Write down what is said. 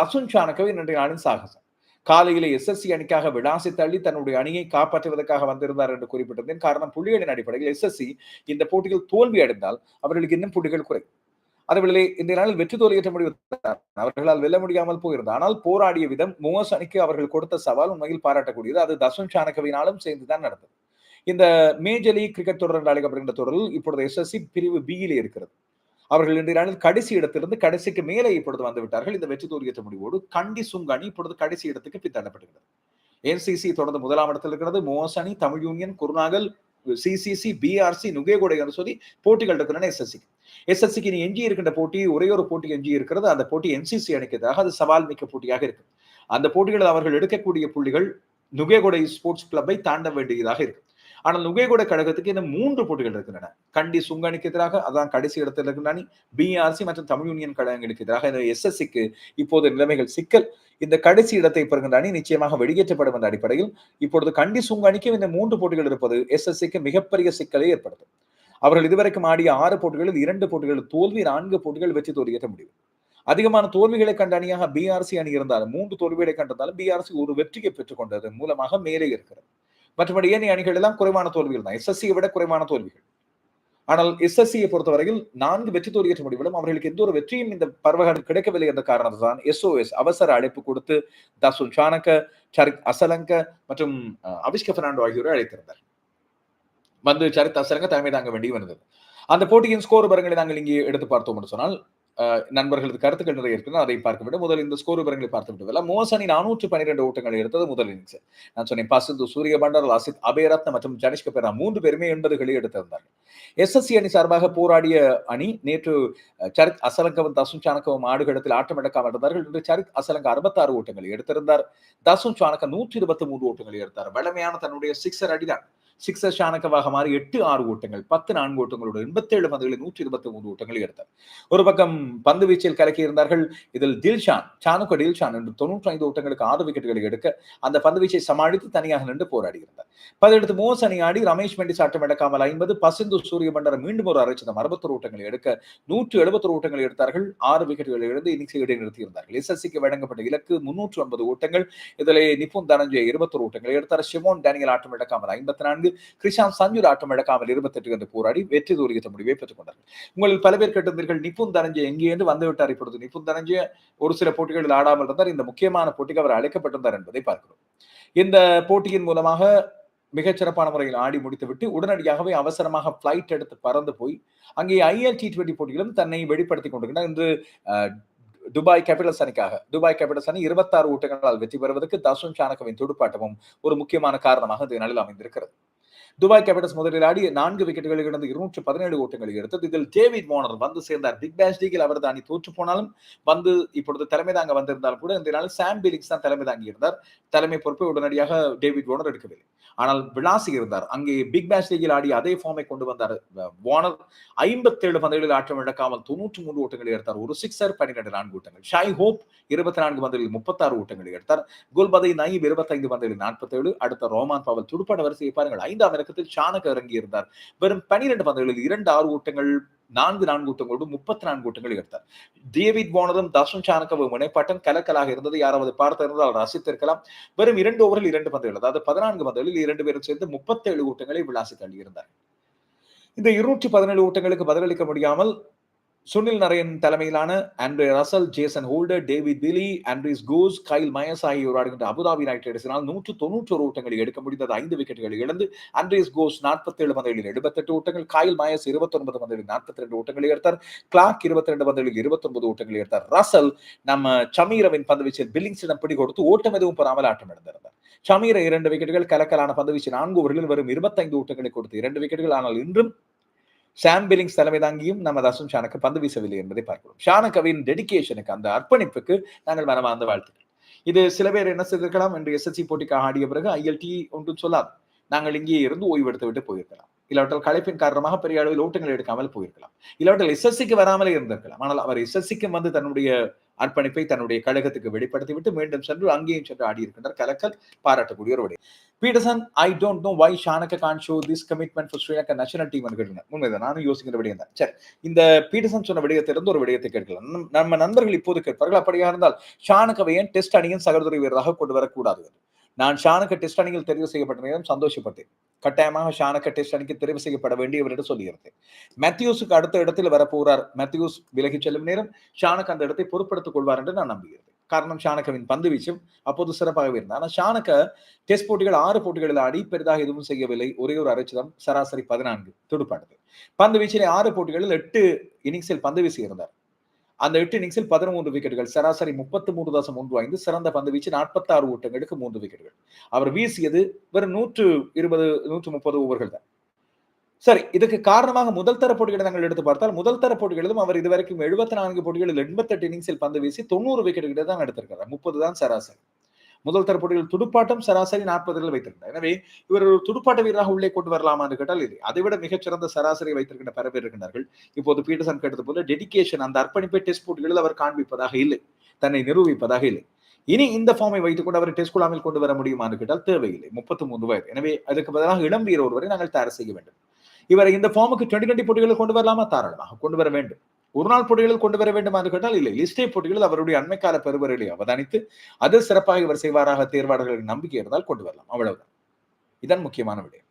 அசுன் இன்றைய நாளின் சாகசம். காலையிலே எஸ்எஸ்சி அணிக்காக விடாசி தள்ளி தன்னுடைய அணியை காப்பாற்றுவதற்காக வந்திருந்தார் என்று குறிப்பிட்டிருந்தேன். காரணம் புள்ளிகளின் அடிப்படையில் எஸ்எஸ்சி இந்த போட்டியில் தோல்வி அடைந்தால் அவர்களுக்கு இன்னும் புள்ளிகள் குறை. அதுவேளை இந்த நாளில் வெற்றி தோல்வியற்ற முடிவு அவர்களால் வெல்ல முடியாமல் போயிருந்தது. ஆனால் போராடிய விதம் மோஸ் அணிக்கு அவர்கள் கொடுத்த சவால் உண்மையில் பாராட்டக்கூடியது. அது தசுன் சாணக்கவினாலும் சேர்ந்துதான் நடந்தது. இந்த மேஜர் லீக் கிரிக்கெட் தொடர் என்று அழைக்கப்படுகின்ற தொடரில் இப்பொழுது எஸ்எஸ்சி பிரிவு பியிலே இருக்கிறது. அவர்கள் இன்றைய நாளில் கடைசி இடத்திலிருந்து கடைசிக்கு மேலே இப்பொழுது வந்து விட்டார்கள். இந்த வெற்றி தோல்வியற்ற முடிவோடு கண்டி சுங்க அணி இப்பொழுது கடைசி இடத்துக்கு பின்தள்ளப்படுகிறது என்சிசி தொடர்ந்து முதலாம் இடத்தில் இருக்கிறது. மோஸ் அணி Tamil union Kurunegala CCC BRC Nugegoda என்று சொல்லி போட்டிகள் இருக்கின்றன எஸ்எஸ்சி எஸ்எஸ்சிக்கு இனி எஞ்சி இருக்கின்ற போட்டி ஒரே ஒரு போட்டி எஞ்சி இருக்கிறது. அந்த போட்டி என்சிசி அணிக்கிறதாக அது சவால் மிக்க போட்டியாக இருக்கு. அந்த போட்டிகளில் அவர்கள் எடுக்கக்கூடிய புள்ளிகள் நுகேகொடை ஸ்போர்ட்ஸ் கிளப்பை தாண்ட வேண்டியதாக இருக்கு. ஆனால் நுகைகூட கழகத்துக்கு இந்த மூன்று போட்டிகள் இருக்கின்றன. கண்டி சுங்க எதிராக அதான் கடைசி இடத்தில் இருக்கின்றன பிஆர்சி மற்றும் தமிழ் யூனியன் கழகங்களுக்கு எதிராக இந்த எஸ்எஸ்சிக்கு இப்போது நிலைமைகள் சிக்கல். இந்த கடைசி இடத்தை பெறுகின்ற அணி நிச்சயமாக வெளியேற்றப்படும் என்ற அடிப்படையில் இப்பொழுது கண்டி சுங்கணிக்கும் இந்த மூன்று போட்டிகள் இருப்பது எஸ்எஸ்சிக்கு மிகப்பெரிய சிக்கலை ஏற்படுத்தும். அவர்கள் இதுவரைக்கும் ஆடிய ஆறு போட்டிகளில் இரண்டு போட்டிகளில் தோல்வி நான்கு போட்டிகள் வெற்றி தோல்வியேற்ற முடியும் அதிகமான தோல்விகளை கண்ட அணியாக பிஆர்சி அணி இருந்தாலும் மூன்று தோல்விகளை கண்டிருந்தாலும் பிஆர்சி ஒரு வெற்றியை பெற்றுக் கொண்டது மூலமாக மேலே இருக்கிறது. மற்றபடி ஏனைய அணிகள் எல்லாம் குறைவான தோல்விகள் தான். எஸ்எஸ்சியை விட குறைவான தோல்விகள். ஆனால் எஸ்எஸ்சியை பொறுத்தவரையில் நான்கு வெற்றி தோல்வியற்ற முடிவிலும் அவர்களுக்கு எந்த ஒரு வெற்றியும் இந்த பருவகாலம் கிடைக்கவில்லை என்ற காரணத்தான் எஸ்ஓஎஸ் அவசர அழைப்பு கொடுத்து தாசுல் சாணக்க சரித் அசலங்க மற்றும் அபிஷ்க பெர்னாண்டோ ஆகியோரை அழைத்திருந்தார். வந்து சரித் அசலங்க தலைமை தாங்க வேண்டி வந்தது அந்த போட்டியின் ஸ்கோர் விவரங்களை நாங்கள் இங்கே எடுத்து பார்த்தோம் என்று சொன்னால் நண்பர்களது கருத்துக்கள் நிறைய இருக்குன்னு அதை பார்க்க வேண்டும். முதல் இந்த ஸ்கோர் விவரங்களை பார்த்து விட்டு மோசனி நானூற்று பன்னிரெண்டு ஓட்டங்கள் எடுத்தது முதல் இன்னிங்ஸ் நான் சொன்னேன் பசுந்து சூரிய பண்டர் லாசித் அபயரத்ன மற்றும் ஜனிஷ் கபேரா மூன்று பேருமே எண்பதுகளை எடுத்திருந்தார்கள். எஸ்எஸ்சி அணி சார்பாக போராடிய அணி நேற்று சரித் அசலங்கவும் தசுன் சாணக்கவும் ஆடுகளத்தில் ஆட்டமிடக்காமல் இருந்தார்கள். இன்று சரித் அசலங்க அறுபத்தாறு ஓட்டங்களை எடுத்திருந்தார். தசுன் சாணக்க நூற்றி இருபத்தி மூன்று ஓட்டங்களை எடுத்தார். வளமையான தன்னுடைய சிக்ஸர் அடிதான். சிக்ஸர் சாணக்கவாக மாறி எட்டு ஆறு ஓட்டங்கள் பத்து நான்கு ஓட்டங்களோட எண்பத்தி ஏழு பந்துகளில் நூற்றி இருபத்தி மூன்று ஓட்டங்கள் எடுத்தார் ஒரு பக்கம் பந்து வீச்சில் கலக்கி இருந்தார்கள் இதில் தில்ஷான் சாணுக்க டில்ஷான் என்று தொன்னூற்றி ஐந்து ஓட்டங்களுக்கு ஆறு விக்கெட்டுகளை எடுக்க அந்த பந்து வீச்சை சமாளித்து தனியாக நின்று போராடி இருந்தார் பதினெடுத்து மோஸ் அணி ஆடி ரமேஷ் மெண்டிஸ் ஆட்டம் எடுக்காமல் ஐம்பது பசிந்து சூரிய மண்டலம் மீண்டும் ஒரு அரைச்சதம் அறுபத்தொரு ஓட்டங்களை எடுக்க நூற்று எழுபத்தொரு ஓட்டங்களை எடுத்தார்கள். ஆறு விக்கெட்டுகளை இழந்து இன்னிங்ஸை இடைநிறுத்தி இருந்தார்கள் எஸ்எஸ்சிக்கு வழங்கப்பட்ட இலக்கு முன்னூற்று ஒன்பது ஓட்டங்கள். இதில் நிபுன் தனஞ்சய் இருபத்தொரு ஓட்டங்களை எடுத்தார். ஷிமோன் டேனியல் ஆட்டம் எடுக்காமல் ஐம்பத்தி நான்கு கிருஷாந்த் சஞ்சூர் ஆட்டம் இழக்காமல் இருபத்தெட்டு என்று போராடி வெற்றி தோல்வியற்ற முடிவை பெற்றுக் கொண்டார்கள். உங்களில் பல பேர் கேட்டிருந்தீர்கள் நிபுன் தனஞ்சய எங்கேயிருந்து வந்துவிட்டார் இப்பொழுது? நிபுன் தனஞ்சய ஒரு சில போட்டிகளில் ஆடாமல் இருந்தார். இந்த முக்கியமான போட்டிக்கு அவர் அழைக்கப்பட்டிருந்தார் என்பதை பார்க்கிறோம். இந்த போட்டியின் மூலமாக மிகச்சிறப்பான முறையில் ஆடி முடித்துவிட்டு உடனடியாகவே அவசரமாக பிளைட் எடுத்து பறந்து போய் அங்கே ஐஎல் டி டுவெண்டி போட்டிகளும் தன்னை வெளிப்படுத்தி கொண்டிருக்கிறார். இன்று துபாய் கேபிட்டல்ஸ் அணிக்காக துபாய் கேபிட்டல்ஸ் அணி இருபத்தாறு ஓட்டங்களால் வெற்றி பெறுவதற்கு தசுன் சானகவின் துடுப்பாட்டமும் ஒரு முக்கியமான காரணமாக இந்த நாளில் அமைந்திருக்கிறது. துபாய் கேபிட்டல்ஸ் முதலில் ஆடி நான்கு விக்கெட்டுகளை கடந்து இருநூற்று பதினேழு ஓட்டங்களை எடுத்தது. இதில் டேவிட் மோனர் வந்து சேர்ந்தார். பிக் பேஷ் லீகில் அவரது அணி தோற்று போனாலும் வந்து இப்பொழுது தலைமை தாங்க வந்திருந்தாலும் கூட இந்த நாள் சாம் பீலிங்ஸ் தான் தலைமை தாங்கி இருந்தார். தலைமை பொறுப்பை உடனடியாக டேவிட் வார்னர் எடுக்கவில்லை. ஆனால் விளாசி இருந்தார். அங்கே பிக் பேஷ் லீகில் ஆடி அதே ஃபார்மை கொண்டு வந்தார். வார்னர் ஐம்பத்தி ஏழு பந்துகளில் ஆட்டம் இழக்காமல் தொண்ணூற்றி மூன்று ஓட்டங்களை எடுத்தார். ஒரு சிக்ஸர் பன்னிரெண்டு நான்கு ஓட்டங்கள். ஷாய் ஹோப் இருபத்தி நான்கு பந்துகளில் முப்பத்தாறு ஓட்டங்களை எடுத்தார். குல்பதை நயீப் இருபத்தைந்து பந்துகளில் நாற்பத்தேழு. அடுத்த ரோமான் பவல் துடுப்பாட வரிசையை பாருங்கள். ஐந்தாம் இறக்கத்தில் சாணக்க இறங்கி இருந்தார். வெறும் பனிரெண்டு பந்துகளில் இரண்டு ஆறு ஓட்டங்கள் நான்கு நான்கு ஓட்டங்களோடு முப்பத்தி நான்கு ஓட்டங்கள் எடுத்தார். டேவிட் போனரும் தர்ஷன் சாணக்கவும் இணைப்பாட்டம் கலக்கலாக இருந்தது. யாராவது பார்த்திருந்தால் ரசித்திருக்கலாம். வெறும் இரண்டு ஓவரில் இரண்டு பந்துகள் அதாவது பதினான்கு பந்துகளில் இரண்டு பேரும் சேர்ந்து முப்பத்தேழு ஓட்டங்களை விளாசி தள்ளியிருந்தார். இந்த இருநூற்றி பதினேழு ஓட்டங்களுக்கு பதிலளிக்க முடியாமல் சுனில் நரேன் தலைமையிலான Andre Russell Jason Holder David Willey Andries Gous Kyle Mayers ஆகியோர் ஆடுகின்ற அபுதாபி நைட் ரைடர்ஸினால் நூற்று தொன்னூற்றி ஒரு ஓட்டங்களை எடுக்க முடிந்தது. ஐந்து விக்கெட்டுகளை இழந்து ஆண்ட்ரிஸ் கோஸ் நாற்பத்தி ஏழு எழுபத்தெட்டு ஓட்டங்கள் காயில் மயஸ் இருபத்தி ஒன்பது நாற்பத்தி ரெண்டு ஓட்டங்களை எடுத்தார். கிளாக் இருபத்தி ரெண்டு பந்துகளில் இருபத்தி ஒன்பது ஓட்டங்களை எடுத்தார். ரசல் நம்ம சமீரவின் பந்து வீச்சில் பில்லிங்ஸிடம் பிடி கொடுத்து ஓட்டம் எதுவும் பெறாமல் ஆட்டம் இழந்திருந்தார் சமீர இரண்டு விக்கெட்டுகள் கலக்கலான பந்து வீச்சு நான்கு ஓவர்களில் வரும் இருபத்தைந்து ஓட்டங்களை கொடுத்து இரண்டு விக்கெட்டுகள் ஆனால் இன்றும் சாம் பிலிங்ஸ் தலைமை தாங்கியும் நம்ம தசும் ஷானக்கு பந்து வீசவில்லை என்பதை பார்க்கிறோம். ஷானகவின் டெடிக்கேஷனுக்கு அந்த அர்ப்பணிப்புக்கு நாங்கள் மனமார்ந்த வாழ்த்துக்கள். இது சில பேர் என்ன செய்திருக்கலாம் என்று எஸ்எஸ்சி போட்டிக்காக ஆடிய பிறகு ஐஎல்டி ஒன்றும் சொல்லாது. நாங்கள் இங்கே இருந்து ஓய்வெடுத்து விட்டு போயிருக்கலாம். இல்லாவற்றால் களைப்பின் காரணமாக பெரிய அளவில் ஓட்டங்கள் எடுக்காமல் போயிருக்கலாம். இல்லாவற்றால் எஸ்எஸ்சிக்கு வராமலே இருந்திருக்கலாம். ஆனால் அவர் எஸ்எஸ்சிக்கு வந்து தன்னுடைய அர்ப்பணிப்பை தன்னுடைய கழகத்துக்கு வெளிப்படுத்திவிட்டு மீண்டும் சென்று அங்கேயும் சென்று ஆடியிருக்கின்றார் கலக்கல் பாராட்டக்கூடிய ஒரு Peterson I don't know why Shanaka can show this commitment for Sri Lanka national team கேட்கிறேன் உண்மைதான் நானும் யோசிக்கிற விடயம் தான். சரி இந்த பீட்டர்சன் சொன்ன விடயத்திலிருந்து ஒரு விடயத்தை கேட்கலாம். நம்ம நண்பர்கள் இப்போது கேட்பார்கள். அப்படியா இருந்தால் ஷானகவை ஏன் டெஸ்ட் அணியின் சகோதரி வீரராக கொண்டு வரக்கூடாது நான் ஷானக்க டெஸ்ட் அணியில் தெரிவு செய்யப்பட்ட நேரம் சந்தோஷப்பட்டேன். கட்டாயமாக ஷானக்க டெஸ்ட் அணிக்கு தெரிவு செய்யப்பட வேண்டியவரிடம் என்று சொல்லியிருந்தேன். மேத்யூஸுக்கு அடுத்த இடத்தில் வரப்போகிறார் மேத்யூஸ் விலகி செல்லும் நேரம் ஷானுக்கு அந்த இடத்தை பொறுப்படுத்திக் கொள்வார் என்று நான் நம்புகிறேன். காரணம் ஷானகவின் பந்து வீச்சும் அப்போது சிறப்பாகவே இருந்தது. ஆனால் ஷானக்க டெஸ்ட் போட்டிகள் ஆறு போட்டிகளில் ஆடி பெரிதாக எதுவும் செய்யவில்லை. ஒரே ஒரு அரைச்சிதம் சராசரி பதினான்கு துடுப்பாட்டது. பந்து வீச்சிலே ஆறு போட்டிகளில் எட்டு இன்னிங்ஸில் பந்து வீசி இருந்தார் அந்த எட்டு இன்னிங்ஸில் பதிமூன்று விக்கெட்டுகள் சராசரி முப்பத்து மூன்று தசம் ஒன்று ஐந்து சிறந்த பந்து வீச்சு நாற்பத்தி ஆறு ஓட்டங்களுக்கு மூன்று விக்கெட்டுகள் அவர் வீசியது வெறும் நூற்று இருபது நூற்று முப்பது ஓவர்கள் தான். சரி இதுக்கு காரணமாக முதல் தர போட்டிகளை நாங்கள் எடுத்து பார்த்தால் முதல் தர போட்டிகளிலும் அவர் இதுவரைக்கும் எழுபத்தி நான்கு போட்டிகளில் எண்பத்தெட்டு இன்னிங்ஸில் பந்து வீசி தொண்ணூறு விக்கெட்டுகளை தான் எடுத்திருக்கிறார். முப்பது தான் சராசரி. முதல் தர போட்டிகள் துடுப்பாட்டம் சராசரி நாற்பதுகள் வைத்திருக்கிறார் எனவே இவர் ஒரு துடுப்பாட்ட வீரராக உள்ளே கொண்டு வரலாமா என்று கேட்டால் இல்லை. அதைவிட மிகச்சிறந்த சராசரி வைத்திருக்கின்ற பல பேர் இருக்கின்றார்கள். இப்போது பீட்டர்சன் கேட்டது போல டெடிகேஷன் அந்த அர்ப்பணிப்பை டெஸ்ட் போட்டிகளில் அவர் காண்பிப்பதாக இல்லை. தன்னை நிரூபிப்பதாக இல்லை. இனி இந்த ஃபார்மை வைத்துக் கொண்டு அவர் டெஸ்ட் குழாமில் கொண்டு வர முடியுமான்னு கேட்டால் தேவையில்லை. முப்பத்தி மூன்று வயது. எனவே அதுக்கு பதிலாக இளம் வீரர் ஒருவரை நாங்கள் தயார் செய்ய வேண்டும். இவரை இந்த ஃபார்முக்கு டுவெண்டி டுவெண்டி போட்டிகளில் கொண்டு வரலாமா? தாராளமாக கொண்டு வர வேண்டும். ஒரு நாள் போட்டிகளில் கொண்டு வர வேண்டும் என்று கேட்டால் இல்லை லிஸ்டே போட்டிகளில் அவருடைய அண்மைக்கால பெறுவர்களை அவதானித்து அது சிறப்பாக இவர் செய்வாராக தேர்வாளர்களின் நம்பிக்கை இருந்தால் கொண்டு வரலாம். அவ்வளவுதான். இதன் முக்கியமான விடயம்.